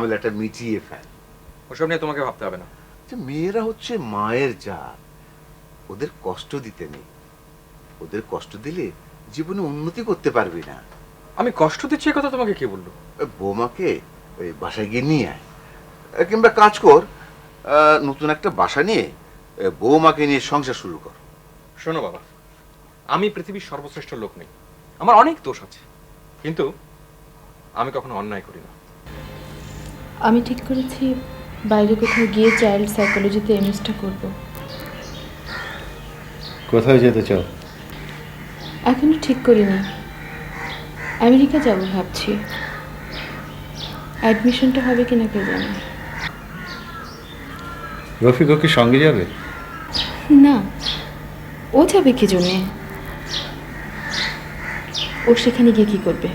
ঝামেলাটা মিটিয়ে ফেল। ওসব নিয়ে তোমাকে ভাবতে হবে না। যে মেয়েরা হচ্ছে মায়ের জাত। ওদের কষ্ট দিতে নেই। ওদের কষ্ট দিলে জীবনে উন্নতি করতে পারবি না। আমি কষ্ট দিচ্ছি কথা তোমাকে কে বলল? বৌমাকে ওই বাসায় গিয়ে নিয়ে আয়। কিংবা কাজ কর। নতুন একটা বাসা নিয়ে বৌমাকে নিয়ে সংসার শুরু কর। শোনো বাবা আমি পৃথিবীর সর্বশ্রেষ্ঠ লোক নেই। আমার অনেক দোষ আছে। কিন্তু আমি কখনো অন্যায় করি না। আমি ঠিক করেছি বাইরে কোথাও গিয়ে চাইল্ড সাইকোলজিতে এমএসটা করব। কোথায় যেতে চাও? এখনও ঠিক করিনি। আমেরিকা যাব ভাবছি। অ্যাডমিশনটা হবে কিনা কে জানে। রফিকও কি সঙ্গে যাবে? না ও যাবে কি জন্যে? ও সেখানে গিয়ে কি করবে?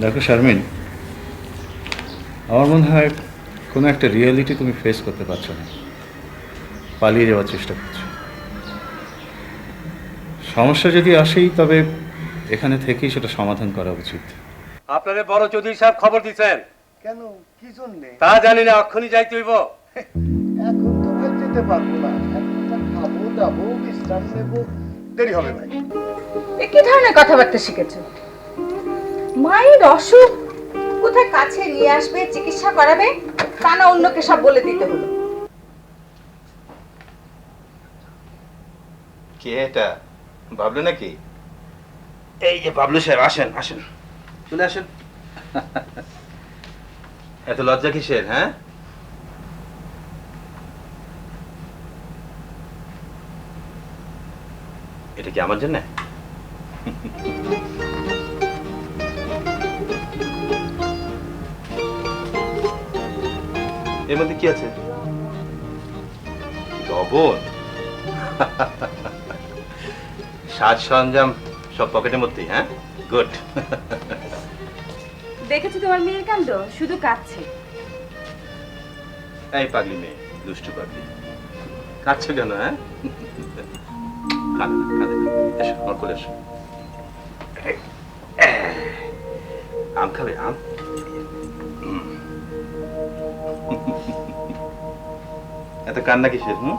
দেখো শারমিন আমার মনে হয় কোনো একটা রিয়েলিটি তুমি ফেস করতে পারছ না। পালিয়ে যাওয়ার চেষ্টা করছ। সমস্যা যদি আসেই তবে এখানে থেকেই সেটা সমাধান করা উচিত। আপনারে বড় চৌধুরী সাহেব খবর দিচ্ছেন। কেন? কি জন্যে? তা জানি না অক্ষণই যাইতে হইব। এখন তো বের যেতে পারব না। একটা খাব দাবো বিশ্রাম নেব দেরি হবে ভাই এ কি ধরনের কথাবার্তা শিখেছো মায়ের অসুখ কোথায় কাছে নিয়ে আসবে চিকিৎসা করাবে তা না অন্যকে সব বলে দিতে হলো। কে এটা? বাবলু নাকি? এই যে বাবলু সাহেব আসেন আসেন। চলে আসেন। এত লজ্জা কিসের হ্যাঁ? এটা কি আমার জন্য? এর মধ্যে কি আছে? লবণ সাজ সরঞ্জাম সব পকেটের মধ্যেই হ্যাঁ? গুড দেখেছ তোমার মেয়ের কাণ্ড শুধু কাঁদছে। এই পাগলি মেয়ে দুষ্টু পাগলি। কাঁদছো কেন হ্যাঁ? কাঁদে না, কাঁদে না। এসো আমার কোলে এসো। আম খাবে আম? এত কান্না কিসের হুম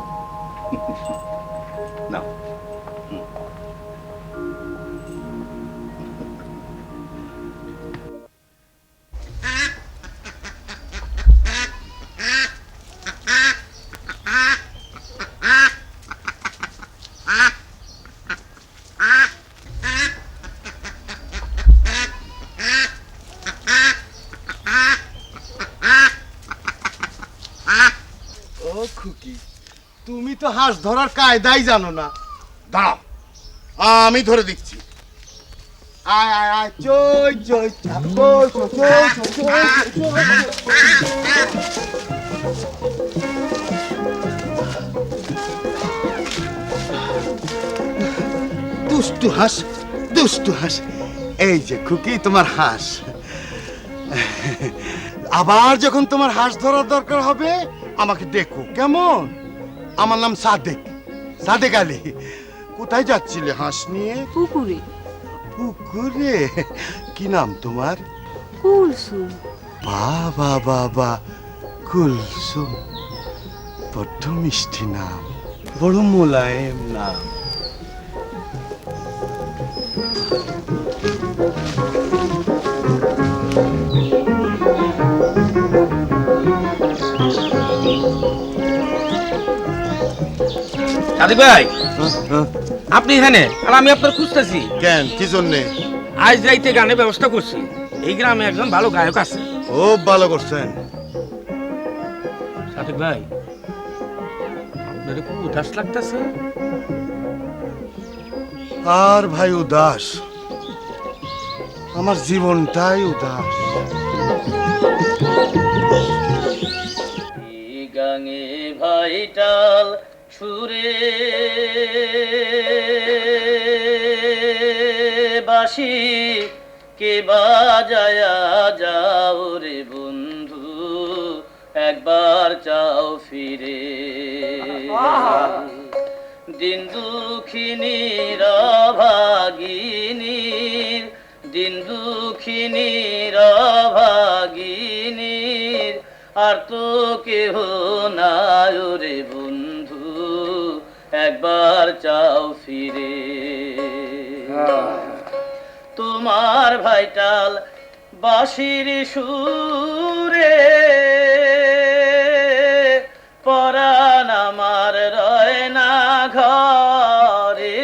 হাঁস ধরার কায়দাই জানো না দাঁড়াও আমি ধরে দিচ্ছি আয় আয় আয় চই চই চই। দুষ্টু হাঁস দুষ্টু হাঁস এই যে খুকি তোমার হাঁস আবার যখন তোমার হাঁস ধরার দরকার হবে আমাকে দেখো কেমন আমার নাম সাদেক। সাদেক আলী। কোথায় যাচ্ছিলে হাঁস নিয়ে? পুকুরে। পুকুরে? কি নাম তোমার? কুলসুম। বাবা বাবা কুলসুম। বড্ড মিষ্টি নাম। বড় মোলায়েম নাম। সাদিক ভাই। আপনি এখানে? আর আমি আপনার খুঁজতেছি। কেন? কি জন্যে? আজ রাইতে গানের ব্যবস্থা করছি। এই গ্রামে একজন ভালো গায়ক আছে। খুব ভালো করছেন। সাদিক ভাই আপনার খুব উদাস লাগতেছে। আর ভাই উদাস। আমার জীবনটাই উদাস। গাঙে ভাইটাল সুরে বাসি, কে বাজায়া যাও রে বন্ধু, একবার চাও ফিরে। দিন দুঃখিনীর ভাগিনীর দিন দুঃখিনীর ভাগিনীর আর তো কেহ নাই রে একবার চাও ফিরে। তোমার ভাইটাল বাঁশির সুরে পরাণ আমার রয় না ঘরে।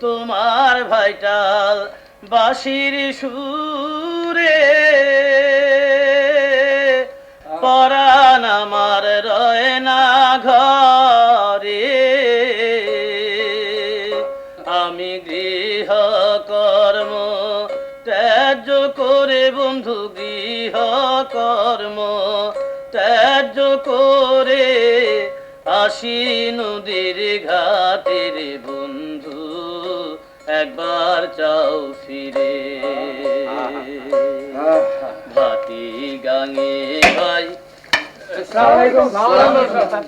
তোমার ভাইটাল বাঁশির সুরে কর্ম ত্যায্য করে আসি নদীর ঘাটের বন্ধু একবার চাও ফিরে। ভাটি গাঙে ভাই।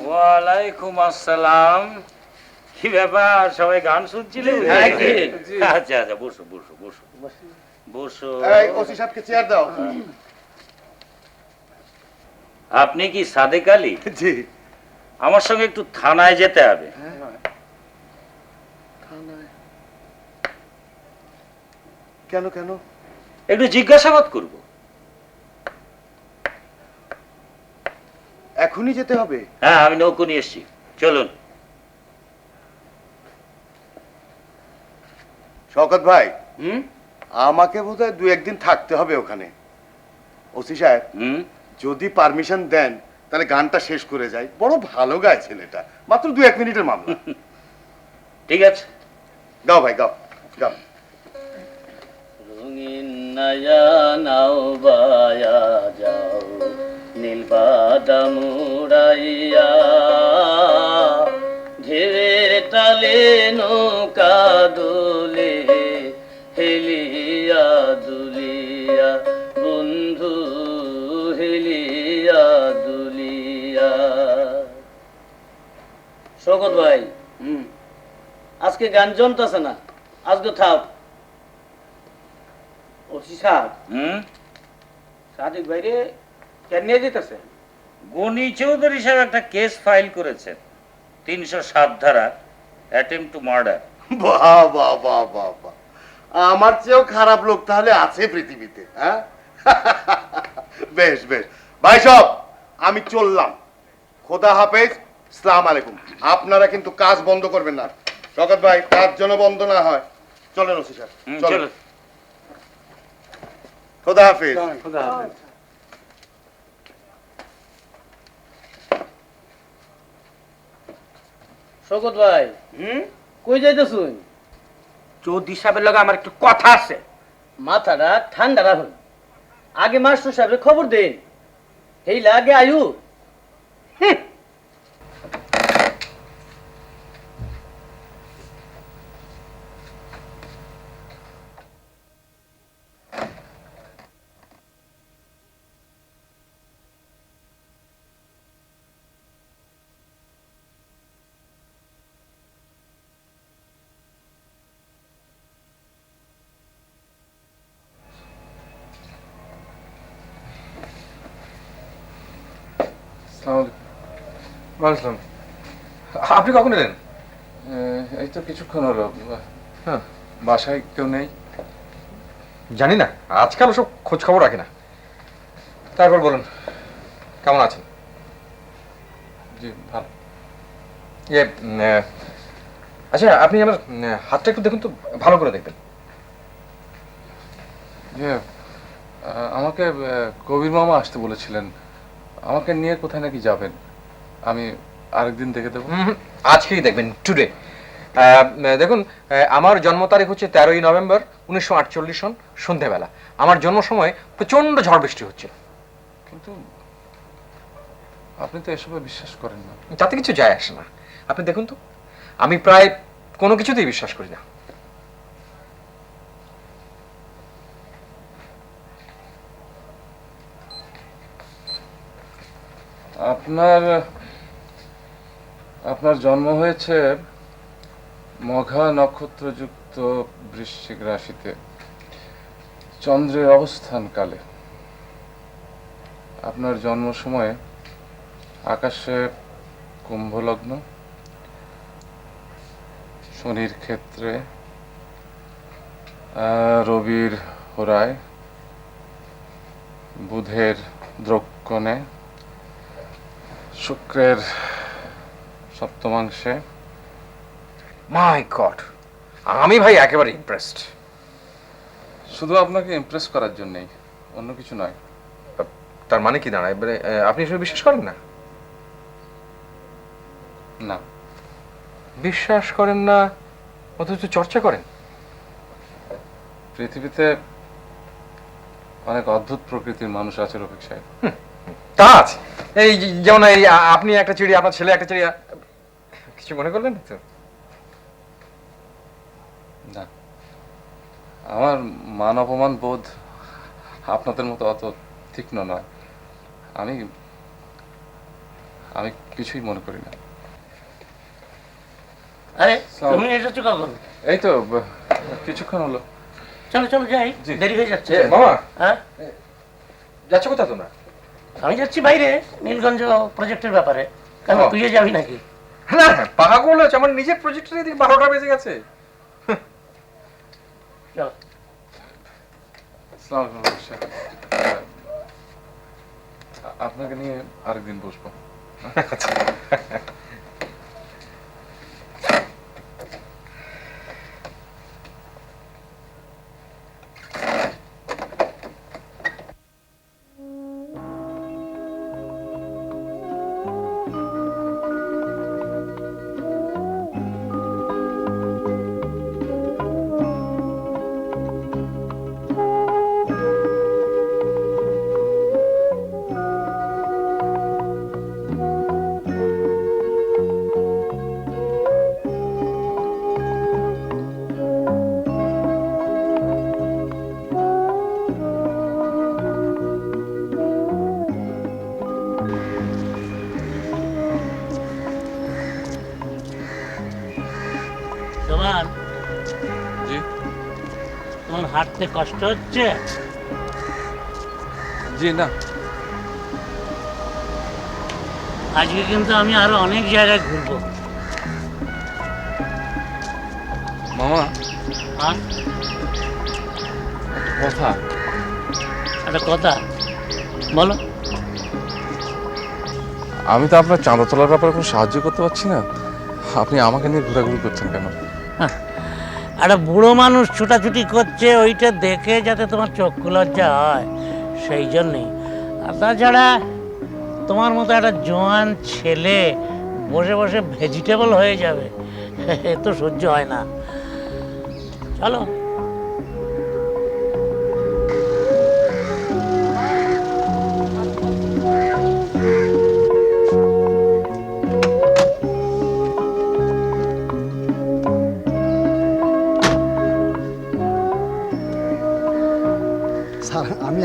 ওয়ালাইকুম আসসালাম। কি ব্যাপার? সবাই গান শুনছিলেন? হ্যাঁ, আচ্ছা আচ্ছা বসো বসো বসো। বসো। এই ওসি সাহেবকে চেয়ার দাও। আপনি কি সাদেক আলী? জি। আমার সঙ্গে একটু থানায় যেতে হবে। কেন কেন? একটু জিজ্ঞাসাবাদ করব। এখনই যেতে হবে? হ্যাঁ আমি নৌকো নিয়ে এসছি। চলুন। শওকত ভাই হুম? আমাকে বোধহয় দু একদিন থাকতে হবে ওখানে। ওসি সাহেব। হুম? যদি পারমিশন দেন তাহলে গানটা শেষ করে যাই। বড় ভালো গায় ছেলেটা। মাত্র দু এক মিনিটের মামলা। ঠিক আছে। গাও ভাই গাও গাও। রঙিন নয়া নাও বায়া যাও। নীল বাদাম উড়াইয়া শকত ভাই। হুম। আজকে গান জমতেছে না। আজকে থাক। ওসি সাহেব। হুম। সাদিক ভাইরে কেন নিয়ে যেতেছে? গনি চৌধুরী সাহেব একটা কেস ফাইল করেছেন তিনশো সাত ধারা অ্যাটেম্প টু মার্ডার। বাহ বাহ বাহ বাহ বাহ। আমার চেয়েও খারাপ লোক তাহলে আছে পৃথিবীতে হ্যাঁ? বেশ বেশ। ভাই সব আমি চললাম। খোদা হাফেজ সালাম আলাইকুম। আপনারা কিন্তু কাজ বন্ধ করবেন না। রকত ভাই কাজ যেন বন্ধ না হয়। চলেন ওসি স্যার চলেন। খোদা হাফিজ। খোদা হাফিজ। শকত ভাই হুম? কই যাইতেছুন? চৌধুরী সাহেবের লগে আমার একটু কথা আছে। মাথাটা ঠান্ডা রাখুন। আগে মাস্টার সাহেবের খবর দেন। এই লাগে আয়ু হুম। ওয়ালাইকুম আপনি কখন এলেন? এই তো কিছুক্ষণ হলো। হ্যাঁ। বাসায় কেউ নেই? জানি না আজকাল সব খোঁজ খবর রাখে না। তারপর বলুন কেমন আছেন? জি ভালো। ইয়ে আচ্ছা আপনি আমার হাতটা একটু দেখুন তো ভালো করে দেখবেন। ইয়ে আমাকে কবির মামা আসতে বলেছিলেন। আমাকে নিয়ে কোথায় নাকি যাবেন? আমি আরেকদিন দেখে দেবো। আজকেই দেখবেন টুডে দেখুন আমার জন্ম তারিখ হচ্ছে তেরোই নভেম্বর উনিশশো আটচল্লিশ সন সন্ধেবেলা। আমার জন্ম সময় প্রচণ্ড ঝড় বৃষ্টি হচ্ছে। কিন্তু আপনি তো এসবে বিশ্বাস করেন না। তাতে কিছু যায় আসে না। আপনি দেখুন তো আমি প্রায় কোনো কিছুতেই বিশ্বাস করি না। আপনার আপনার জন্ম হয়েছে মঘা নক্ষত্রযুক্ত বৃশ্চিক রাশিতে। চন্দ্রের অবস্থানকালে। আপনার জন্ম সময়ে আকাশে কুম্ভলগ্ন, শনির ক্ষেত্রে রবির হোরায় বুধের দ্রক্ষণে শুক্রের সপ্তমাংশে। মাই গড আমি ভাই একেবারে ইমপ্রেসড শুধু আপনাকে ইমপ্রেস করার জন্যই অন্য কিছু নয়। তার মানে কি দাঁড়ায়? এবারে, আপনি এসবে বিশ্বাস করেন না? না। বিশ্বাস করেন না অথচ চর্চা করেন। পৃথিবীতে অনেক অদ্ভুত প্রকৃতির মানুষ আছে রফিক সাহেব। তা আছে। এই যেমন এই আপনি একটা চিড়ি আপনার ছেলে একটা চিড়ি কিছু মনে করলেন না তো? না। আমার মান অপমান বোধ আপনাদের মতো অত তীক্ষ্ণ নয়। আমি আমি কিছুই মনে করি না। আরে তুমি এসেছ কখন? এই তো কিছুক্ষণ হলো। চলো চলো যাই। দেরি হয়ে যাচ্ছে। মামা! হ্যাঁ? যাচ্ছ কোথা তোমরা? আমি যাচ্ছি বাইরে নীলগঞ্জ প্রজেক্টের ব্যাপারে। কেন। তুইও যাবি নাকি? না পাগল করল আমার নিজের প্রজেক্টের এদিকে বারোটা বেজে গেছে। আপনাকে নিয়ে আরেকদিন বসবো। হাঁটতে কষ্ট হচ্ছে? জি না। আজকে কিন্তু আমি আরও অনেক জায়গায় ঘুরবো। মামা? হ্যাঁ কথা। একটা কথা? বলো। আমি তো আপনার চাঁদা তোলার ব্যাপারে কোনো সাহায্য করতে পারছি না। আপনি আমাকে নিয়ে ঘোরাঘুরি করছেন কেন? একটা বুড়ো মানুষ ছুটাছুটি করছে, ওইটা দেখে যাতে তোমার চক্ষু লজ্জা হয়, সেই জন্যেই। আর তাছাড়া তোমার মতো একটা জোয়ান ছেলে বসে বসে ভেজিটেবল হয়ে যাবে, এ তো সহ্য হয় না। চলো।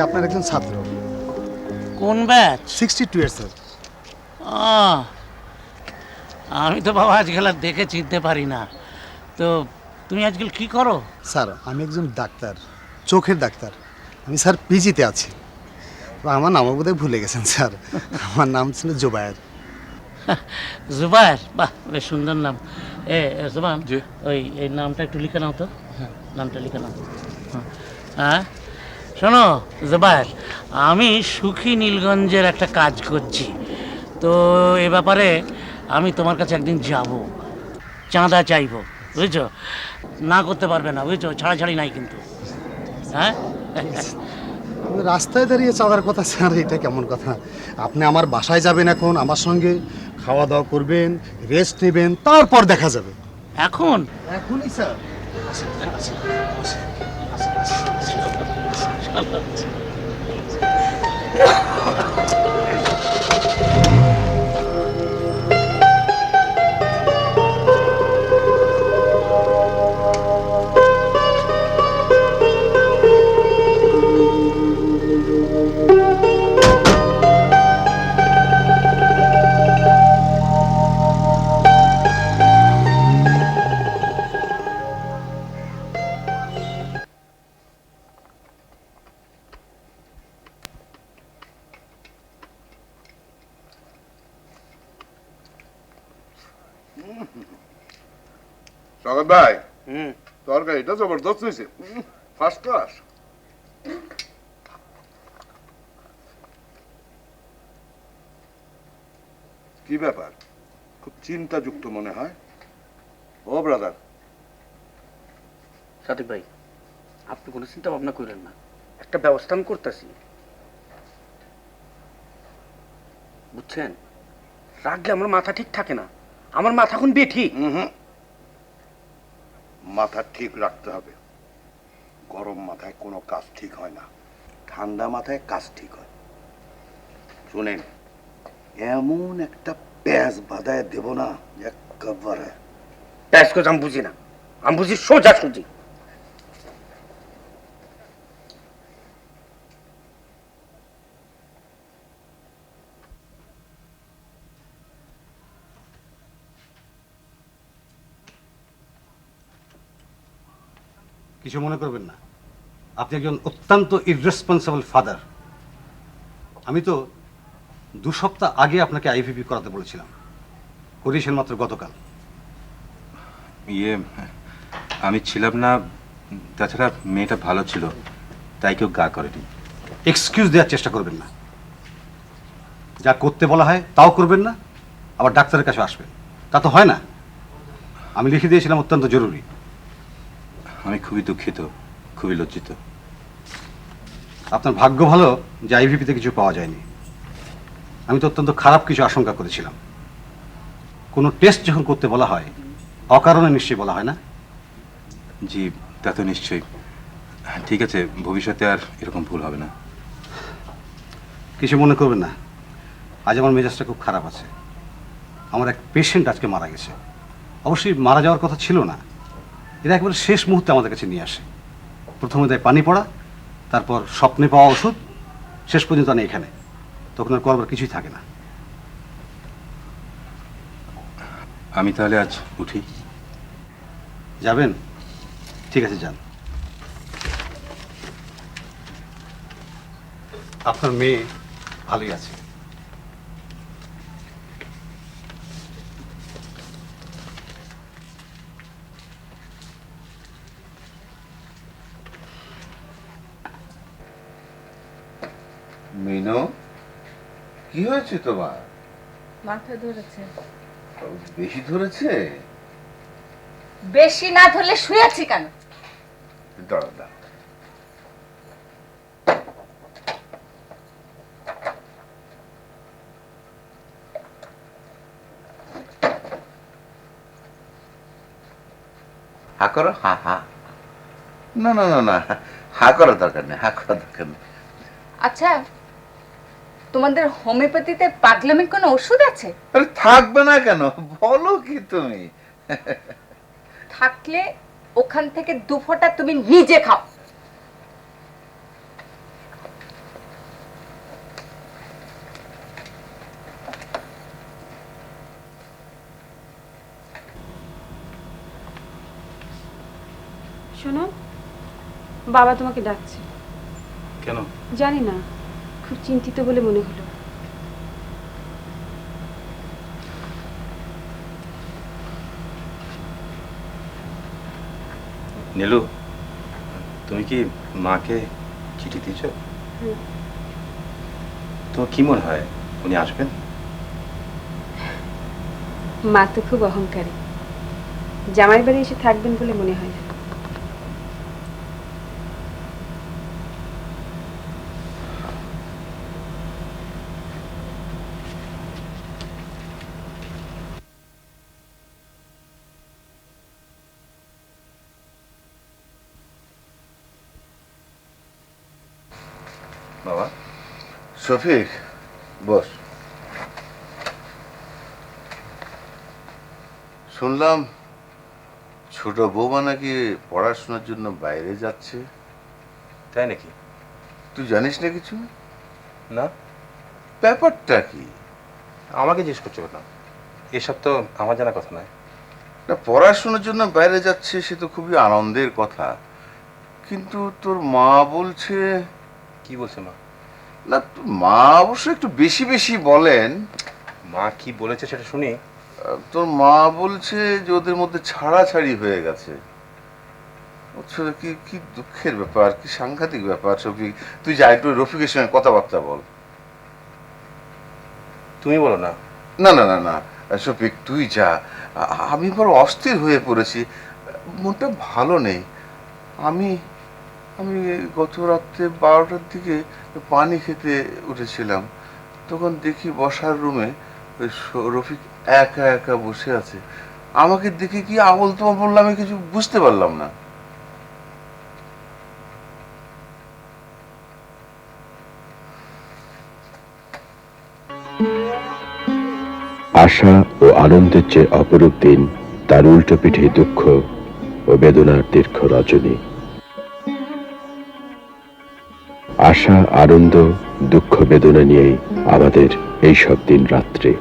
আপনার একজন ছাত্র। কোন ব্যাচ সিক্সটি টু এর স্যার আমি তো বাবা আজকাল আর দেখে চিনতে পারি না। তো তুমি আজকাল কি করো? স্যার আমি একজন ডাক্তার চোখের ডাক্তার। আমি স্যার পিজিতে আছি। তো আমার নামও বোধহয় ভুলে গেছেন স্যার। আমার নাম ছিল জোবায়ের। জুবায়ের? বাহ বেশ সুন্দর নাম। এ এ, জুবান ওই এই নামটা একটু লিখে নাও তো। হ্যাঁ। নামটা লিখে নাও। হ্যাঁ। শোনো জুবায়ের আমি সুখী নীলগঞ্জের একটা কাজ করছি। তো এ ব্যাপারে আমি তোমার কাছে একদিন যাব। চাঁদা চাইব বুঝছ? না করতে পারবে না বুঝছ? ছাড়াছাড়ি নাই কিন্তু। হ্যাঁ? রাস্তায় দাঁড়িয়ে চাঁদার কথা স্যার এটা কেমন কথা? আপনি আমার বাসায় যাবেন এখন আমার সঙ্গে খাওয়া দাওয়া করবেন রেস্ট নেবেন তারপর দেখা যাবে। এখন? এখনই স্যার। developed. জবরদস্ত হয়েছে ফার্স্ট ক্লাস কি ব্যাপার? খুব চিন্তাযুক্ত মনে হয়? ও ব্রাদার সাদিক ভাই আপনি কোনো চিন্তা ভাবনা করেন না। একটা ব্যবস্থা আমি করতেছি। বুঝছেন? রাখলে আমার মাথা ঠিক থাকে না। আমার মাথা এখন বেঠি মাথা ঠিক রাখতে হবে। গরম মাথায় কোনো কাজ ঠিক হয় না। ঠান্ডা মাথায় কাজ ঠিক হয়। শুনেন, এমন একটা প্যাঁচ বাধায় দেব না, একেবারে। প্যাঁচ কথা আমি বুঝি না। আমি বুঝি সোজা সুজি। কিছু মনে করবেন না। আপনি একজন অত্যন্ত ইররেসপন্সিবল ফাদার আমি তো দু সপ্তাহ আগে আপনাকে আইভিপি করাতে বলেছিলাম। করিয়েছেন মাত্র গতকাল। ইয়ে আমি ছিলাম না তাছাড়া মেয়েটা ভালো ছিল তাই কেউ গা করেনি। এক্সকিউজ দেওয়ার চেষ্টা করবেন না। যা করতে বলা হয় তাও করবেন না আবার ডাক্তারের কাছে আসবেন। তা তো হয় না। আমি লিখে দিয়েছিলাম অত্যন্ত জরুরি। আমি খুবই দুঃখিত খুবই লজ্জিত। আপনার ভাগ্য ভালো যে আইভিপিতে কিছু পাওয়া যায়নি। আমি তো অত্যন্ত খারাপ কিছু আশঙ্কা করেছিলাম। কোনো টেস্ট যখন করতে বলা হয় অকারণে নিশ্চয়ই বলা হয় না? জি তা তো নিশ্চয়ই। ঠিক আছে ভবিষ্যতে আর এরকম ভুল হবে না। কিছু মনে করবেন না। আজ আমার মেজাজটা খুব খারাপ আছে। আমার এক পেশেন্ট আজকে মারা গেছে। অবশ্যই মারা যাওয়ার কথা ছিল না। এরা একেবারে শেষ মুহূর্তে আমাদের কাছে নিয়ে আসে। প্রথমে দেয় পানি পড়া তারপর স্বপ্নে পাওয়া ওষুধ শেষ পর্যন্ত আনি এখানে। তখন আর করবার কিছুই থাকে না। আমি তাহলে আজ উঠি। যাবেন? ঠিক আছে যান। আপনার মেয়ে ভালোই আছে। মিনু কি হয়েছে তোমার? মাথা ধরেছে। বেশি ধরেছে? বেশি না ধরলে শুয়ে আছি কেন? দাঁড়া দাঁড়া হা করো হা হা। না না না না হা করার দরকার নেই হা করার দরকার নেই। আচ্ছা তোমাদের হোমিওপ্যাথিতে পাগলামির কোনো ওষুধ আছে? আরে থাকবে না কেন? বলো কি তুমি? থাকলে ওখান থেকে দু ফোঁটা তুমি নিজে খাও। শোনো বাবা তোমাকে ডাকছে। কেন? জানি না। খুব চিন্তিত বলে মনে হলো। নীলু তুমি কি মাকে চিঠি দিয়েছ? তো কি মনে হয় উনি আসবেন? মা তো খুব অহংকারী। জামাই বাড়ি এসে থাকবেন বলে মনে হয়। না বাবা শফিক বস। শুনলাম ছোট বৌমা নাকি পড়াশোনার জন্য বাইরে যাচ্ছে। তাই নাকি? তুই জানিস না কিছু? না। ব্যাপারটা কি? আমাকে জিজ্ঞেস করছ কেন? এসব তো আমার জানা কথা নয়। না পড়াশোনার জন্য বাইরে যাচ্ছে সে তো খুবই আনন্দের কথা। কিন্তু তোর মা বলছে কি বলছে মা? না মা অবশ্য একটু বেশি বেশি বলেন। মা কি বলেছে সেটা শুনি। তোর মা বলছে যে ওদের মধ্যে ছাড়াছাড়ি হয়ে গেছে। বুঝছ কি কি দুঃখের ব্যাপার কি সাংঘাতিক ব্যাপার শফিক তুই যা একটু রফিকের সঙ্গে কথাবার্তা বল। তুমি বলো না। না না না না শফিক তুই যা। আমি বড় অস্থির হয়ে পড়েছি। মনটা ভালো নেই। আমি আমি গত রাত্রে বারোটার দিকে পানি খেতে উঠেছিলাম। তখন দেখি বসার রুমে রফিক একা একা বসে আছে। আমাকে দেখে কি আবল তোমার বললাম আমি কিছু বুঝতে পারলাম না। আশা ও আনন্দের চেয়ে অপরূপ দিন, তার উল্টো পিঠে দুঃখ ও বেদনার দীর্ঘ রজনী। আশা আনন্দ দুঃখ বেদনা নিয়েই আমাদের এই সব দিন রাত্রে।